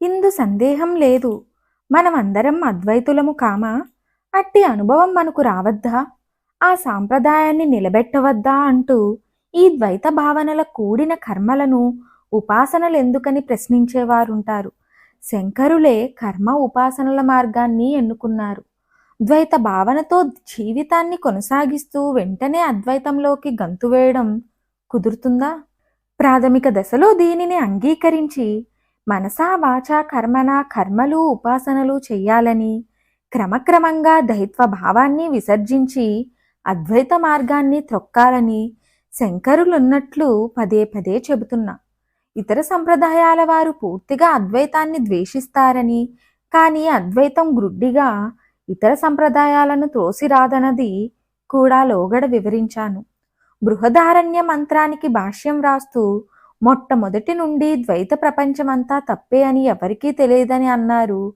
ఇందు సందేహం లేదు. మనమందరం అద్వైతులము కామా? అట్టి అనుభవం మనకు రావద్దా? ఆ సాంప్రదాయాన్ని నిలబెట్టవద్దా అంటూ ఈ ద్వైత భావనల కూడిన కర్మలను ఉపాసనలు ఎందుకని ప్రశ్నించేవారుంటారు. శంకరులే కర్మ ఉపాసనల మార్గాన్ని ఎన్నుకున్నారు. ద్వైత భావనతో జీవితాన్ని కొనసాగిస్తూ వెంటనే అద్వైతంలోకి గంతు వేయడం కుదురుతుందా? ప్రాథమిక దశలో దీనిని అంగీకరించి మనసా వాచ కర్మన కర్మలు ఉపాసనలు చెయ్యాలని క్రమక్రమంగా దైత్వ భావాన్ని విసర్జించి అద్వైత మార్గాన్ని త్రొక్కాలని శంకరులున్నట్లు పదే పదే చెబుతున్నా. ఇతర సంప్రదాయాల వారు పూర్తిగా అద్వైతాన్ని ద్వేషిస్తారని కానీ అద్వైతం గ్రుడ్డిగా ఇతర సంప్రదాయాలను త్రోసిరాదనది కూడా లోగడ వివరించాను. బృహదారణ్య మంత్రానికి భాష్యం రాస్తూ మొట్టమొదటి నుండి ద్వైత ప్రపంచమంతా తప్పే అని ఎవరికీ తెలియదని అన్నారు.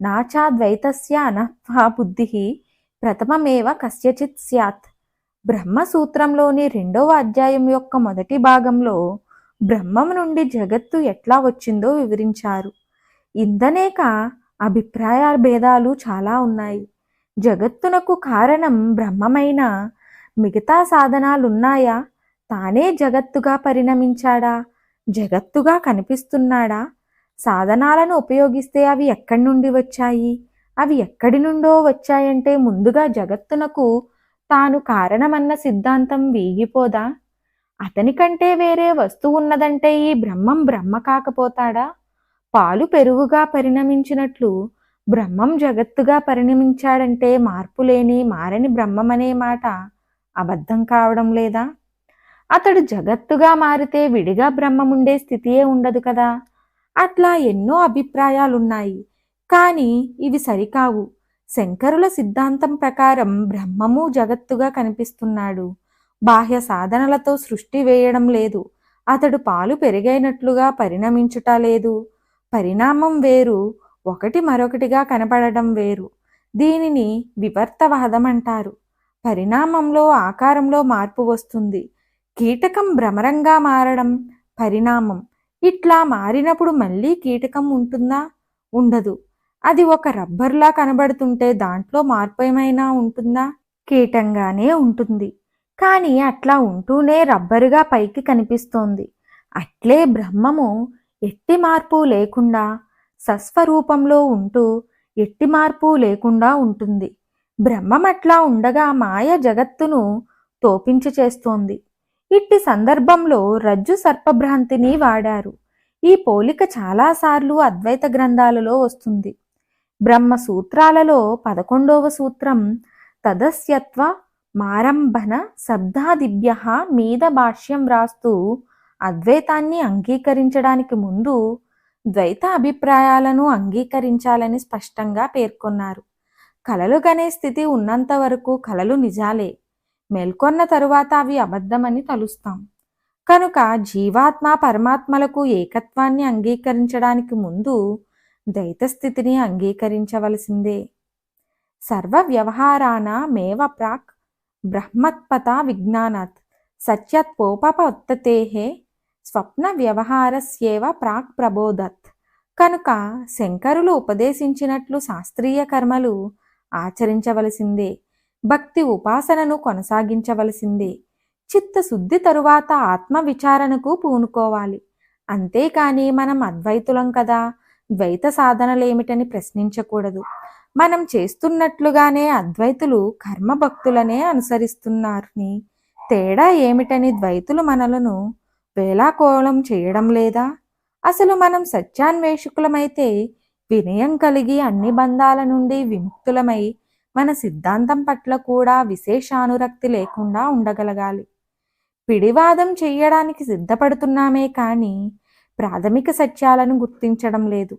నాచా ద్వైతస్య అనహా బుద్ధి ప్రథమమేవ కస్యచిత్ స్యాత్. బ్రహ్మసూత్రంలోని రెండవ అధ్యాయం యొక్క మొదటి భాగంలో బ్రహ్మం నుండి జగత్తు ఎట్లా వచ్చిందో వివరించారు. ఇందనేక అభిప్రాయ భేదాలు చాలా ఉన్నాయి. జగత్తునకు కారణం బ్రహ్మమైన మిగతా సాధనాలున్నాయా? తానే జగత్తుగా పరిణమించాడా? జగత్తుగా కనిపిస్తున్నాడా? సాధనాలను ఉపయోగిస్తే అవి ఎక్కడి నుండి వచ్చాయి? అవి ఎక్కడి నుండో వచ్చాయంటే ముందుగా జగత్తునకు తాను కారణమన్న సిద్ధాంతం వీగిపోదా? అతని కంటే వేరే వస్తువు ఉన్నదంటే ఈ బ్రహ్మం బ్రహ్మ కాకపోతాడా? పాలు పెరుగుగా పరిణమించినట్లు బ్రహ్మం జగత్తుగా పరిణమించాడంటే మార్పులేని మారని బ్రహ్మమనే మాట అబద్ధం కావడం లేదా? అతడు జగత్తుగా మారితే విడిగా బ్రహ్మముండే స్థితియే ఉండదు కదా. అట్లా ఎన్నో అభిప్రాయాలున్నాయి. కానీ ఇవి సరికావు. శంకరుల సిద్ధాంతం ప్రకారం బ్రహ్మము జగత్తుగా కనిపిస్తున్నాడు. బాహ్య సాధనలతో సృష్టి వేయడం లేదు. అతడు పాలు పెరిగైనట్లుగా పరిణమించుట లేదు. పరిణామం వేరు ఒకటి మరొకటిగా కనపడడం వేరు. దీనిని వివర్తవాదం అంటారు పరిణామంలో ఆకారంలో మార్పు వస్తుంది. కీటకం భ్రమరంగా మారడం పరిణామం. ఇట్లా మారినప్పుడు మళ్ళీ కీటకం ఉంటుందా? ఉండదు. అది ఒక రబ్బర్లా కనబడుతుంటే దాంట్లో మార్పు ఏమైనా ఉంటుందా? కీటంగానే ఉంటుంది. కానీ అట్లా ఉంటూనే రబ్బరుగా పైకి కనిపిస్తోంది. అట్లే బ్రహ్మము ఎట్టి మార్పు లేకుండా సస్వరూపంలో ఉంటూ ఎట్టి మార్పు లేకుండా ఉంటుంది. బ్రహ్మం అట్లా ఉండగా మాయ జగత్తును తోపించి చేస్తోంది. ఇట్టి సందర్భంలో రజ్జు సర్పభ్రాంతిని వాడారు. ఈ పోలిక చాలాసార్లు అద్వైత గ్రంథాలలో వస్తుంది. బ్రహ్మ సూత్రాలలో పదకొండవ సూత్రం తదస్యత్వ మారంభన శబ్దాదిభ్య మీద భాష్యం వ్రాస్తూ అద్వైతాన్ని అంగీకరించడానికి ముందు ద్వైత అభిప్రాయాలను అంగీకరించాలని స్పష్టంగా పేర్కొన్నారు. కలలు గనే స్థితి ఉన్నంత వరకు కలలు నిజాలే. మేల్కొన్న తరువాత అవి అబద్ధమని తలుస్తాం. కనుక జీవాత్మ పరమాత్మలకు ఏకత్వాన్ని అంగీకరించడానికి ముందు ద్వైత స్థితిని అంగీకరించవలసిందే. సర్వ వ్యవహారాన మేవ ప్రాక్ బ్రహ్మత్పత విజ్ఞానాత్ సత్యత్పోపపత్తతే స్వప్న వ్యవహారస్యేవ ప్రాక్ ప్రబోధత్. కనుక శంకరులు ఉపదేశించినట్లు శాస్త్రీయ కర్మలు ఆచరించవలసిందే. భక్తి ఉపాసనను కొనసాగించవలసిందే. చిత్తశుద్ధి తరువాత ఆత్మ విచారణకు పూనుకోవాలి. అంతేకాని మనం అద్వైతులం కదా ద్వైత సాధనలేమిటని ప్రశ్నించకూడదు. మనం చేస్తున్నట్లుగానే అద్వైతులు కర్మభక్తులనే అనుసరిస్తున్నారని. తేడా ఏమిటని ద్వైతులు మనలను వేలాకోళం చేయడం లేదా? అసలు మనం సత్యాన్వేషకులమైతే వినయం కలిగి అన్ని బంధాల నుండి విముక్తులమై మన సిద్ధాంతం పట్ల కూడా విశేషానురక్తి లేకుండా ఉండగలగాలి. పిడివాదం చేయడానికి సిద్ధపడుతున్నామే కానీ ప్రాథమిక సత్యాలను గుర్తించడం లేదు.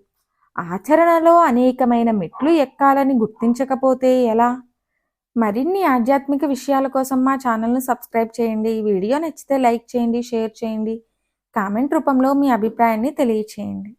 ఆచరణలో అనేకమైన మెట్లు ఎక్కాలని గుర్తించకపోతే ఎలా? మరిన్ని ఆధ్యాత్మిక విషయాల కోసం మా ఛానల్ను సబ్స్క్రైబ్ చేయండి. ఈ వీడియో నచ్చితే లైక్ చేయండి షేర్ చేయండి. కామెంట్ రూపంలో మీ అభిప్రాయాన్ని తెలియచేయండి.